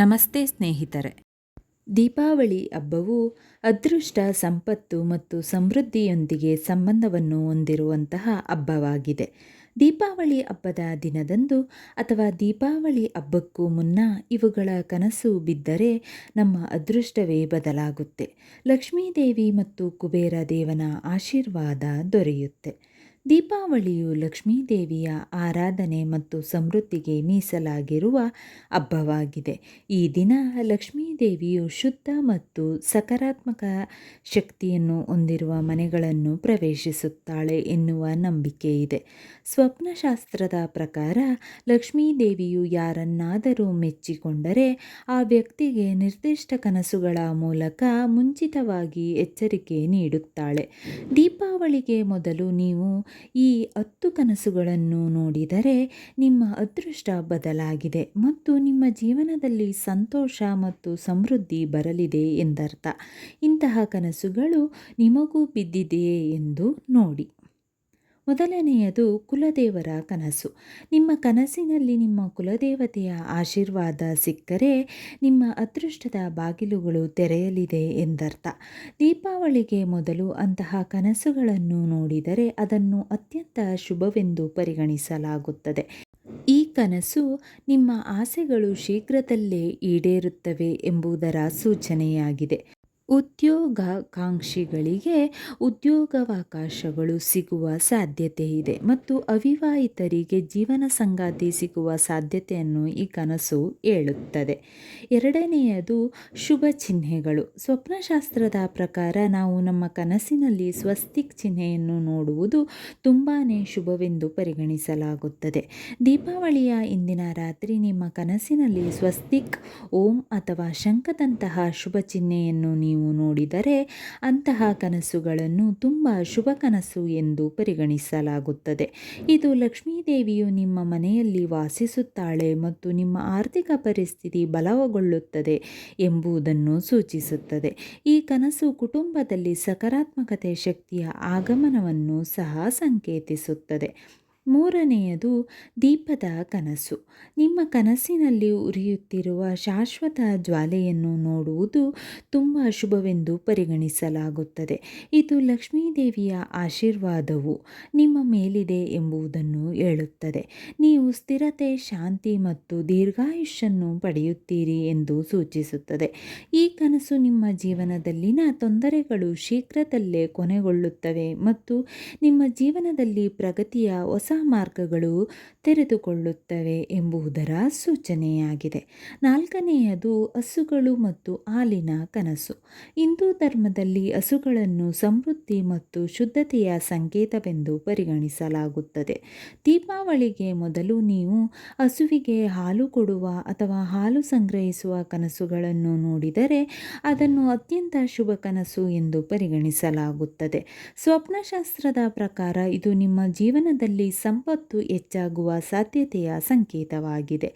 ನಮಸ್ತೆ ಸ್ನೇಹಿತರೆ. ದೀಪಾವಳಿ ಹಬ್ಬವು ಅದೃಷ್ಟ, ಸಂಪತ್ತು ಮತ್ತು ಸಮೃದ್ಧಿಯೊಂದಿಗೆ ಸಂಬಂಧವನ್ನು ಹೊಂದಿರುವಂತಹ ಹಬ್ಬವಾಗಿದೆ. ದೀಪಾವಳಿ ಹಬ್ಬದ ದಿನದಂದು ಅಥವಾ ದೀಪಾವಳಿ ಹಬ್ಬಕ್ಕೂ ಮುನ್ನ ಇವುಗಳ ಕನಸು ಬಿದ್ದರೆ ನಮ್ಮ ಅದೃಷ್ಟವೇ ಬದಲಾಗುತ್ತೆ. ಲಕ್ಷ್ಮೀದೇವಿ ಮತ್ತು ಕುಬೇರ ದೇವನ ಆಶೀರ್ವಾದ ದೊರೆಯುತ್ತೆ. ದೀಪಾವಳಿಯು ಲಕ್ಷ್ಮೀದೇವಿಯ ಆರಾಧನೆ ಮತ್ತು ಸಮೃದ್ಧಿಗೆ ಮೀಸಲಾಗಿರುವ ಹಬ್ಬವಾಗಿದೆ. ಈ ದಿನ ಲಕ್ಷ್ಮೀದೇವಿಯು ಶುದ್ಧ ಮತ್ತು ಸಕಾರಾತ್ಮಕ ಶಕ್ತಿಯನ್ನು ಹೊಂದಿರುವ ಮನೆಗಳನ್ನು ಪ್ರವೇಶಿಸುತ್ತಾಳೆ ಎನ್ನುವ ನಂಬಿಕೆ ಇದೆ. ಸ್ವಪ್ನಶಾಸ್ತ್ರದ ಪ್ರಕಾರ ಲಕ್ಷ್ಮೀದೇವಿಯು ಯಾರನ್ನಾದರೂ ಮೆಚ್ಚಿಕೊಂಡರೆ ಆ ವ್ಯಕ್ತಿಗೆ ನಿರ್ದಿಷ್ಟ ಕನಸುಗಳ ಮೂಲಕ ಮುಂಚಿತವಾಗಿ ಎಚ್ಚರಿಕೆ ನೀಡುತ್ತಾಳೆ. ದೀಪಾವಳಿಗೆ ಮೊದಲು ನೀವು ಈ ಹತ್ತು ಕನಸುಗಳನ್ನು ನೋಡಿದರೆ ನಿಮ್ಮ ಅದೃಷ್ಟ ಬದಲಾಗಿದೆ ಮತ್ತು ನಿಮ್ಮ ಜೀವನದಲ್ಲಿ ಸಂತೋಷ ಮತ್ತು ಸಮೃದ್ಧಿ ಬರಲಿದೆ ಎಂದರ್ಥ. ಇಂತಹ ಕನಸುಗಳು ನಿಮಗೂ ಬಿದ್ದಿದೆಯೇ ಎಂದು ನೋಡಿ. ಮೊದಲನೆಯದು ಕುಲದೇವರ ಕನಸು. ನಿಮ್ಮ ಕನಸಿನಲ್ಲಿ ನಿಮ್ಮ ಕುಲದೇವತೆಯ ಆಶೀರ್ವಾದ ಸಿಕ್ಕರೆ ನಿಮ್ಮ ಅದೃಷ್ಟದ ಬಾಗಿಲುಗಳು ತೆರೆಯಲಿದೆ ಎಂದರ್ಥ. ದೀಪಾವಳಿಗೆ ಮೊದಲು ಅಂತಹ ಕನಸುಗಳನ್ನು ನೋಡಿದರೆ ಅದನ್ನು ಅತ್ಯಂತ ಶುಭವೆಂದು ಪರಿಗಣಿಸಲಾಗುತ್ತದೆ. ಈ ಕನಸು ನಿಮ್ಮ ಆಸೆಗಳು ಶೀಘ್ರದಲ್ಲೇ ಈಡೇರುತ್ತವೆ ಎಂಬುದರ ಸೂಚನೆಯಾಗಿದೆ. ಉದ್ಯೋಗಾಕಾಂಕ್ಷಿಗಳಿಗೆ ಉದ್ಯೋಗಾವಕಾಶಗಳು ಸಿಗುವ ಸಾಧ್ಯತೆ ಇದೆ. ಮತ್ತು ಅವಿವಾಹಿತರಿಗೆ ಜೀವನ ಸಂಗಾತಿ ಸಿಗುವ ಸಾಧ್ಯತೆಯನ್ನು ಈ ಕನಸು ಹೇಳುತ್ತದೆ. ಎರಡನೆಯದು ಶುಭ ಚಿಹ್ನೆಗಳು. ಸ್ವಪ್ನಶಾಸ್ತ್ರದ ಪ್ರಕಾರ ನಾವು ನಮ್ಮ ಕನಸಿನಲ್ಲಿ ಸ್ವಸ್ತಿಕ್ ಚಿಹ್ನೆಯನ್ನು ನೋಡುವುದು ತುಂಬಾ ಶುಭವೆಂದು ಪರಿಗಣಿಸಲಾಗುತ್ತದೆ. ದೀಪಾವಳಿಯ ಇಂದಿನ ರಾತ್ರಿ ನಿಮ್ಮ ಕನಸಿನಲ್ಲಿ ಸ್ವಸ್ತಿಕ್, ಓಂ ಅಥವಾ ಶಂಖದಂತಹ ಶುಭ ಚಿಹ್ನೆಯನ್ನು ನೀವು ನೀವು ನೋಡಿದರೆ ಅಂತಹ ಕನಸುಗಳನ್ನು ತುಂಬ ಶುಭ ಕನಸು ಎಂದು ಪರಿಗಣಿಸಲಾಗುತ್ತದೆ. ಇದು ಲಕ್ಷ್ಮೀದೇವಿಯು ನಿಮ್ಮ ಮನೆಯಲ್ಲಿ ವಾಸಿಸುತ್ತಾಳೆ ಮತ್ತು ನಿಮ್ಮ ಆರ್ಥಿಕ ಪರಿಸ್ಥಿತಿ ಬಲವಗೊಳ್ಳುತ್ತದೆ ಎಂಬುದನ್ನು ಸೂಚಿಸುತ್ತದೆ. ಈ ಕನಸು ಕುಟುಂಬದಲ್ಲಿ ಸಕಾರಾತ್ಮಕತೆ ಶಕ್ತಿಯ ಆಗಮನವನ್ನು ಸಹ ಸಂಕೇತಿಸುತ್ತದೆ. ಮೂರನೆಯದು ದೀಪದ ಕನಸು. ನಿಮ್ಮ ಕನಸಿನಲ್ಲಿ ಉರಿಯುತ್ತಿರುವ ಶಾಶ್ವತ ಜ್ವಾಲೆಯನ್ನು ನೋಡುವುದು ತುಂಬ ಶುಭವೆಂದು ಪರಿಗಣಿಸಲಾಗುತ್ತದೆ. ಇದು ಲಕ್ಷ್ಮೀದೇವಿಯ ಆಶೀರ್ವಾದವು ನಿಮ್ಮ ಮೇಲಿದೆ ಎಂಬುದನ್ನು ಹೇಳುತ್ತದೆ. ನೀವು ಸ್ಥಿರತೆ, ಶಾಂತಿ ಮತ್ತು ದೀರ್ಘಾಯುಷ್ಯನ್ನು ಪಡೆಯುತ್ತೀರಿ ಎಂದು ಸೂಚಿಸುತ್ತದೆ. ಈ ಕನಸು ನಿಮ್ಮ ಜೀವನದಲ್ಲಿನ ತೊಂದರೆಗಳು ಶೀಘ್ರದಲ್ಲೇ ಕೊನೆಗೊಳ್ಳುತ್ತವೆ ಮತ್ತು ನಿಮ್ಮ ಜೀವನದಲ್ಲಿ ಪ್ರಗತಿಯ ಹೊಸ ಮಾರ್ಗಗಳು ತೆರೆದುಕೊಳ್ಳುತ್ತವೆ ಎಂಬುದರ ಸೂಚನೆಯಾಗಿದೆ. ನಾಲ್ಕನೆಯದು ಹಸುಗಳು ಮತ್ತು ಹಾಲಿನ ಕನಸು. ಹಿಂದೂ ಧರ್ಮದಲ್ಲಿ ಹಸುಗಳನ್ನು ಸಮೃದ್ಧಿ ಮತ್ತು ಶುದ್ಧತೆಯ ಸಂಕೇತವೆಂದು ಪರಿಗಣಿಸಲಾಗುತ್ತದೆ. ದೀಪಾವಳಿಗೆ ಮೊದಲು ನೀವು ಹಸುವಿಗೆ ಹಾಲು ಕೊಡುವ ಅಥವಾ ಹಾಲು ಸಂಗ್ರಹಿಸುವ ಕನಸುಗಳನ್ನು ನೋಡಿದರೆ ಅದನ್ನು ಅತ್ಯಂತ ಶುಭ ಕನಸು ಎಂದು ಪರಿಗಣಿಸಲಾಗುತ್ತದೆ. ಸ್ವಪ್ನಶಾಸ್ತ್ರದ ಪ್ರಕಾರ ಇದು ನಿಮ್ಮ ಜೀವನದಲ್ಲಿ ಸಂಪತ್ತು ಹೆಚ್ಚಾಗುವ ಸಾಧ್ಯತೆಯ ಸಂಕೇತವಾಗಿದೆ.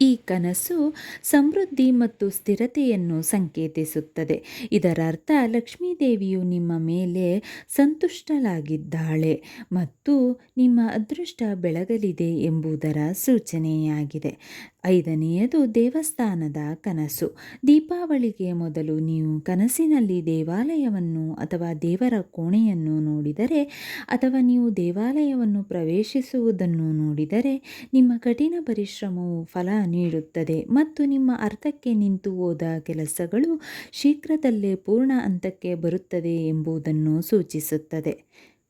ಈ ಕನಸು ಸಮೃದ್ಧಿ ಮತ್ತು ಸ್ಥಿರತೆಯನ್ನು ಸಂಕೇತಿಸುತ್ತದೆ. ಇದರರ್ಥ ಲಕ್ಷ್ಮೀದೇವಿಯು ನಿಮ್ಮ ಮೇಲೆ ಸಂತುಷ್ಟಳಾಗಿದ್ದಾಳೆ ಮತ್ತು ನಿಮ್ಮ ಅದೃಷ್ಟ ಬೆಳಗಲಿದೆ ಎಂಬುದರ ಸೂಚನೆಯಾಗಿದೆ. ಐದನೆಯದು ದೇವಸ್ಥಾನದ ಕನಸು. ದೀಪಾವಳಿಗೆ ಮೊದಲು ನೀವು ಕನಸಿನಲ್ಲಿ ದೇವಾಲಯವನ್ನು ಅಥವಾ ದೇವರ ಕೋಣೆಯನ್ನು ನೋಡಿದರೆ ಅಥವಾ ನೀವು ದೇವಾಲಯವನ್ನು ಪ್ರವೇಶಿಸುವುದನ್ನು ನೋಡಿದರೆ ನಿಮ್ಮ ಕಠಿಣ ಪರಿಶ್ರಮವು ಫಲ ನೀಡುತ್ತದೆ. ಮತ್ತು ನಿಮ್ಮ ಅರ್ಥಕ್ಕೆ ನಿಂತು ಹೋದ ಕೆಲಸಗಳು ಶೀಘ್ರದಲ್ಲೇ ಪೂರ್ಣ ಹಂತಕ್ಕೆ ಬರುತ್ತದೆ ಎಂಬುದನ್ನು ಸೂಚಿಸುತ್ತದೆ.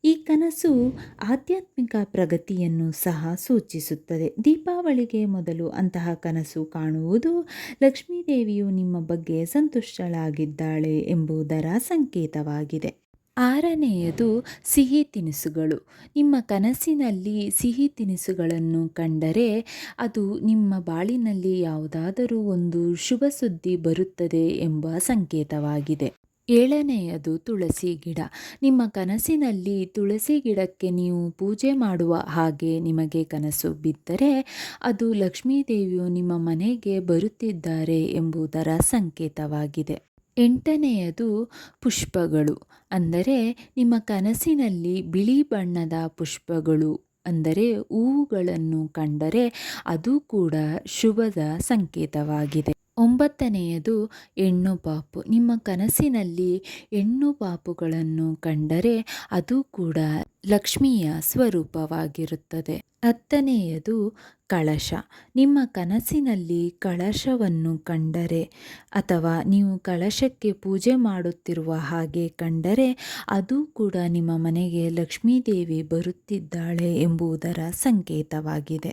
ಈ ಕನಸು ಆಧ್ಯಾತ್ಮಿಕ ಪ್ರಗತಿಯನ್ನು ಸಹ ಸೂಚಿಸುತ್ತದೆ. ದೀಪಾವಳಿಗೆ ಮೊದಲು ಅಂತಹ ಕನಸು ಕಾಣುವುದು ಲಕ್ಷ್ಮೀದೇವಿಯು ನಿಮ್ಮ ಬಗ್ಗೆ ಸಂತುಷ್ಟಳಾಗಿದ್ದಾಳೆ ಎಂಬುದರ ಸಂಕೇತವಾಗಿದೆ. ಆರನೆಯದು ಸಿಹಿ ತಿನಿಸುಗಳು. ನಿಮ್ಮ ಕನಸಿನಲ್ಲಿ ಸಿಹಿ ತಿನಿಸುಗಳನ್ನು ಕಂಡರೆ ಅದು ನಿಮ್ಮ ಬಾಳಿನಲ್ಲಿ ಯಾವುದಾದರೂ ಒಂದು ಶುಭ ಸುದ್ದಿ ಬರುತ್ತದೆ ಎಂಬ ಸಂಕೇತವಾಗಿದೆ. ಏಳನೆಯದು ತುಳಸಿ ಗಿಡ. ನಿಮ್ಮ ಕನಸಿನಲ್ಲಿ ತುಳಸಿ ಗಿಡಕ್ಕೆ ನೀವು ಪೂಜೆ ಮಾಡುವ ಹಾಗೆ ನಿಮಗೆ ಕನಸು ಬಿದ್ದರೆ ಅದು ಲಕ್ಷ್ಮೀದೇವಿಯು ನಿಮ್ಮ ಮನೆಗೆ ಬರುತ್ತಿದ್ದಾರೆ ಎಂಬುದರ ಸಂಕೇತವಾಗಿದೆ. ಎಂಟನೆಯದು ಪುಷ್ಪಗಳು. ಅಂದರೆ ನಿಮ್ಮ ಕನಸಿನಲ್ಲಿ ಬಿಳಿ ಬಣ್ಣದ ಪುಷ್ಪಗಳು. ಅಂದರೆ ಹೂವುಗಳನ್ನು ಕಂಡರೆ ಅದು ಕೂಡ ಶುಭದ ಸಂಕೇತವಾಗಿದೆ. ಒಂಬತ್ತನೆಯದು ಹೆಣ್ಣು ಪಾಪು. ನಿಮ್ಮ ಕನಸಿನಲ್ಲಿ ಹೆಣ್ಣು ಪಾಪುಗಳನ್ನು ಕಂಡರೆ ಅದು ಕೂಡ ಲಕ್ಷ್ಮಿಯ ಸ್ವರೂಪವಾಗಿರುತ್ತದೆ. ಹತ್ತನೆಯದು ಕಳಶ. ನಿಮ್ಮ ಕನಸಿನಲ್ಲಿ ಕಳಶವನ್ನು ಕಂಡರೆ ಅಥವಾ ನೀವು ಕಳಶಕ್ಕೆ ಪೂಜೆ ಮಾಡುತ್ತಿರುವ ಹಾಗೆ ಕಂಡರೆ ಅದು ಕೂಡ ನಿಮ್ಮ ಮನೆಗೆ ಲಕ್ಷ್ಮೀದೇವಿ ಬರುತ್ತಿದ್ದಾಳೆ ಎಂಬುದರ ಸಂಕೇತವಾಗಿದೆ.